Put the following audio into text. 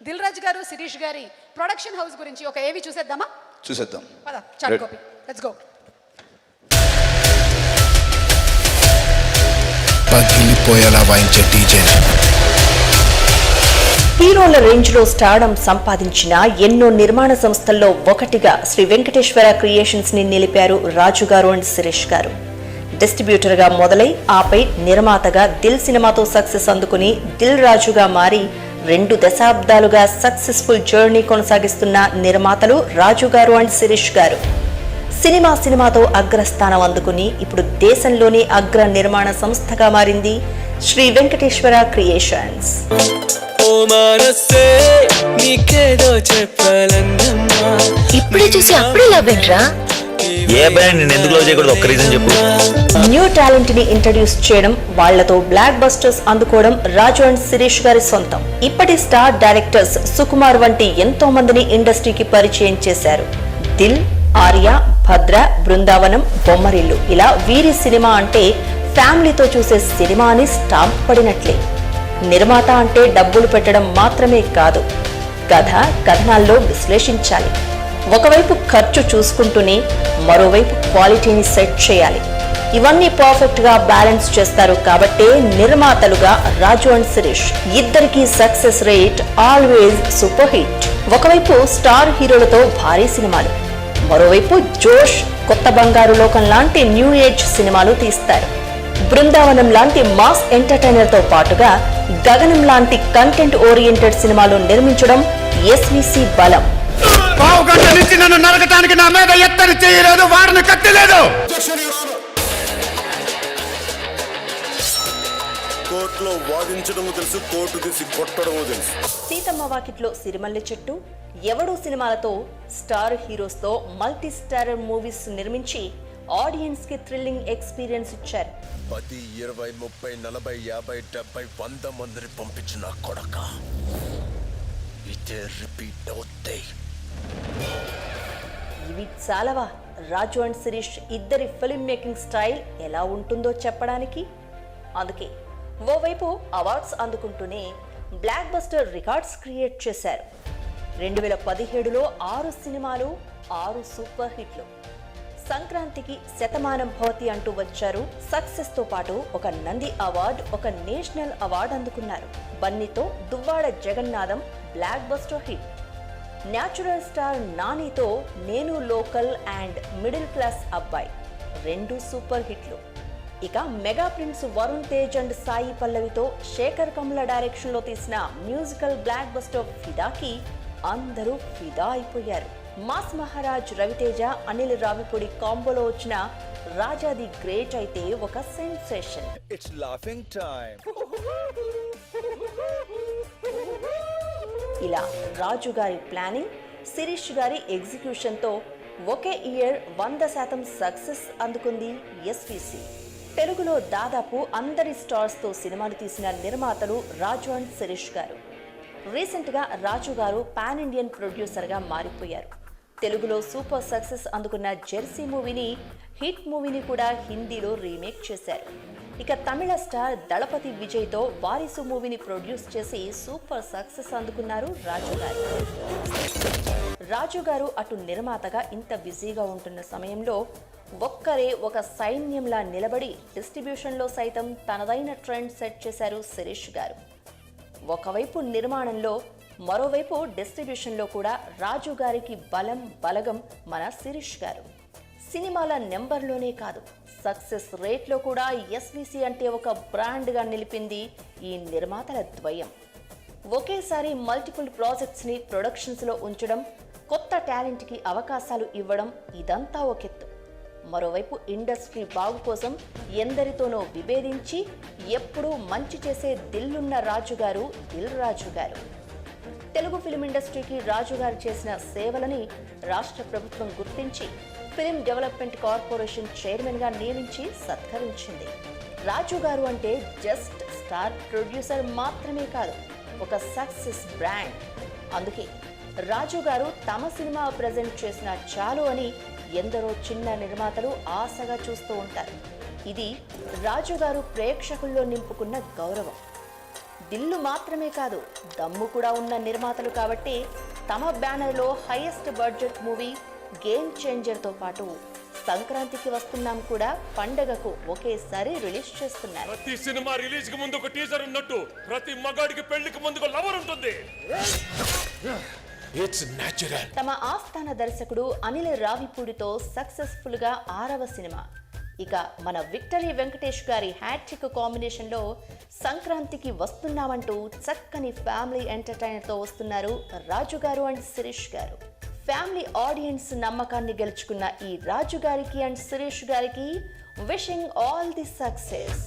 దిల్ రాజు గారు శిరీష్ గారి production house గురించి ఒక ఏవి చూసేద్దామా? చూసేద్దాం. పద. కాపీ లెట్స్ గో పగిలిపోయేలా వాయించే డీజే. హీరోల రేంజ్లో స్టార్డం సంపాదించిన ఎన్నో నిర్మాణ సంస్థల్లో ఒకటిగా శ్రీ వెంకటేశ్వర క్రియేషన్స్ని నిలిపారు రాజు గారు అండ్ శిరీష్ గారు. డిస్ట్రిబ్యూటర్గా మొదలై ఆపై నిర్మాతగా దిల్ సినిమాతో సక్సెస్ అందుకుని దిల్ రాజుగా మారి రెండు దశాబ్దాలుగా సక్సెస్ఫుల్ జర్నీ కొనసాగిస్తున్న నిర్మాతలు రాజు గారు అండ్ శిరీష్ గారు. సినిమా సినిమాతో అగ్రస్థానం అందుకుని ఇప్పుడు దేశంలోని అగ్ర నిర్మాణ సంస్థగా మారింది శ్రీ వెంకటేశ్వర క్రియేషన్స్. ఓ మనసే నీకేదో చెప్పాలన్నమ్మా. ఇప్పుడే చూసి అప్పుడే లవ్వేంట్రా ఏ బ్రాండ్ నేను ఎందుకు లవ్ చేయకూడదు? ఒక్క రీజన్ చెప్పు. న్యూ టాలెంట్ని ఇంట్రడ్యూస్ చేయడం వాళ్ళతో బ్లాక్ బస్టర్స్ అందుకోవడం రాజు అండ్ శిరీష్ గారి సొంతం. ఇప్పటి స్టార్ డైరెక్టర్స్ సుకుమార్ వంటి ఎంతో మందిని ఇండస్ట్రీకి పరిచయం చేశారు. దిల్ ఆర్య భద్ర బృందావనం బొమ్మరిల్లు. ఇలా వీరి సినిమా అంటే ఫ్యామిలీతో చూసే సినిమా అని స్టాంప్ పడినట్లే. నిర్మాత అంటే డబ్బులు పెట్టడం మాత్రమే కాదు. కథ కథనాల్లో విశ్లేషించాలి. ఒకవైపు ఖర్చు చూసుకుంటూనే మరోవైపు క్వాలిటీని సెట్ చేయాలి. ఇవన్నీ పర్ఫెక్ట్గా బ్యాలెన్స్ చేస్తారు కాబట్టే నిర్మాతలుగా రాజు అండ్ శిరీష్. ఇద్దరికి success rate always super hit ఒకవైపు స్టార్ హీరోలతో భారీ సినిమాలు. మరోవైపు జోష్ కొత్త బంగారు లోకం లాంటి న్యూ ఏజ్ సినిమాలు తీస్తారు. బృందావనం లాంటి మాస్ ఎంటర్టైనర్తో పాటుగా గగనం లాంటి కంటెంట్ ఓరియంటెడ్ సినిమాలు నిర్మించడం ఎస్విసి బలం. పావు గంట నుంచి నన్ను నరకటానికి నా మీద ఎత్తని చేయలేదు వారిని కట్టలేదు. కోర్టులో వాదించడము తెలుసు కోర్టు తీసి కొట్టడము తెలుసు. సీతమ్మ వాకిట్లో సిరిమల్లె చెట్టు ఎవడు సినిమాలతో స్టార్ హీరోస్తో మల్టీ స్టారర్ మూవీస్ నిర్మించి ఆడియన్స్కి థ్రిల్లింగ్ ఎక్స్పీరియన్స్ ఇచ్చారు. పది ఇరవై ముప్పై నలభై యాభై డెబ్బై వంద మందిని పంపించిన కొడక. ఇదే రిపీట్ అవుతాయి. ఇవి చాలవా? రాజు అండ్ శిరీష్ ఇద్దరి ఫిల్మ్ మేకింగ్ స్టైల్ ఎలా ఉంటుందో చెప్పడానికి? అందుకే ఓవైపు అవార్డ్స్ అందుకుంటూనే బ్లాక్ బస్టర్ రికార్డ్స్ క్రియేట్ చేశారు. రెండు వేల పదిహేడులో ఆరు సినిమాలు ఆరు సూపర్ హిట్లు సంక్రాంతికి శతమానం భవతి అంటూ వచ్చారు. సక్సెస్తో పాటు ఒక నంది అవార్డ్ ఒక నేషనల్ అవార్డు అందుకున్నారు. బన్నీతో Duvvada Jagannadham block buster hit natural star నానితో Nenu local and middle class అబ్బాయి. రెండు సూపర్ హిట్లు. ఇక mega prince Varun Tej and Sai పల్లవితో Sekhar Kammula డైరెక్షన్లో తీసిన మ్యూజికల్ బ్లాక్ బస్టర్ ఫిదాకి అందరూ ఫిదా అయిపోయారు. మాస్ మహారాజ్ రవితేజ అనిల్ రావిపూడి కాంబోలో వచ్చిన రాజా ది గ్రేట్ అయితే ఒక సెన్సేషన్. ఇట్స్ లాఫింగ్ టైం ఇలా రాజు గారి ప్లానింగ్ శిరీష్ గారి ఎగ్జిక్యూషన్తో ఒకే ఇయర్ వంద శాతం సక్సెస్ అందుకుంది ఎస్విసి. తెలుగులో దాదాపు అందరి స్టార్స్తో సినిమాలు తీసిన నిర్మాతలు రాజు అండ్ శిరీష్ గారు. రీసెంట్గా రాజు గారు పాన్ ఇండియన్ ప్రొడ్యూసర్గా మారిపోయారు. తెలుగులో సూపర్ సక్సెస్ అందుకున్న జెర్సీ మూవీని హిట్ మూవీని కూడా హిందీలో రీమేక్ చేశారు. ఇక తమిళ స్టార్ దళపతి విజయ్తో వారిసు మూవీని ప్రొడ్యూస్ చేసి సూపర్ సక్సెస్ అందుకున్నారు రాజు గారు. రాజు గారు అటు నిర్మాతగా ఇంత బిజీగా ఉంటున్న సమయంలో ఒక్కరే ఒక సైన్యంలా నిలబడి డిస్ట్రిబ్యూషన్లో సైతం తనదైన ట్రెండ్ సెట్ చేశారు శిరీష్ గారు. ఒకవైపు నిర్మాణంలో మరోవైపు డిస్ట్రిబ్యూషన్లో కూడా రాజు గారికి బలం బలగం మన శిరీష్ గారు. సినిమాల నెంబర్లోనే కాదు సక్సెస్ రేట్లో కూడా ఎస్విసి అంటే ఒక బ్రాండ్గా నిలిపింది ఈ నిర్మాతల ద్వయం. ఒకేసారి మల్టిపుల్ ప్రాజెక్ట్స్ని ప్రొడక్షన్స్లో ఉంచడం కొత్త టాలెంట్కి అవకాశాలు ఇవ్వడం ఇదంతా ఒకెత్తు మరోవైపు ఇండస్ట్రీ బాగు కోసం ఎందరితోనో విభేదించి ఎప్పుడూ మంచి చేసే దిల్లున్న రాజుగారు దిల్ రాజు గారు. తెలుగు ఫిలిం ఇండస్ట్రీకి రాజుగారు చేసిన సేవలని రాష్ట్ర ప్రభుత్వం గుర్తించి ఫిలిం డెవలప్మెంట్ కార్పొరేషన్ చైర్మన్గా నియమించి సత్కరించింది. రాజు గారు అంటే జస్ట్ స్టార్ ప్రొడ్యూసర్ మాత్రమే కాదు ఒక సక్సెస్ బ్రాండ్. అందుకే రాజు గారు తమ సినిమా ప్రజెంట్ చేసిన చాలు అని ఎందరో చిన్న నిర్మాతలు ఆశగా చూస్తూ ఉంటారు. ఇది రాజు గారు ప్రేక్షకుల్లో నింపుకున్న గౌరవం. దిల్లు మాత్రమే కాదు దమ్ము కూడా ఉన్న నిర్మాతలు కాబట్టి తమ బ్యానర్లో హైయెస్ట్ బడ్జెట్ మూవీ గేమ్ చేంజర్తో పాటు సంక్రాంతికి వస్తున్నాం కూడా. పండగకు ఒకేసారి రిలీజ్ చేస్తున్నారు. ప్రతి సినిమా రిలీజ్కి ముందు ఒక టీజర్ ఉన్నట్టు ప్రతి మగాడికి పెళ్ళికి ముందు లవర్ ఉంటుంది. తమ ఆస్థాన దర్శకుడు అనిల్ రావిపూడితో సక్సెస్ఫుల్గా ఆరవ సినిమా. ఇక మన విక్టరీ వెంకటేష్ గారి హ్యాట్రిక్ కాంబినేషన్లో సంక్రాంతికి వస్తున్నామంటూ చక్కని ఫ్యామిలీ ఎంటర్టైనర్తో వస్తున్నారు రాజు గారు అండ్ శిరీష్ గారు. ఫ్యామిలీ ఆడియన్స్ నమ్మకాన్ని గెలుచుకున్న ఈ రాజు గారికి అండ్ సురేష్ గారికి విషింగ్ ఆల్ ది సక్సెస్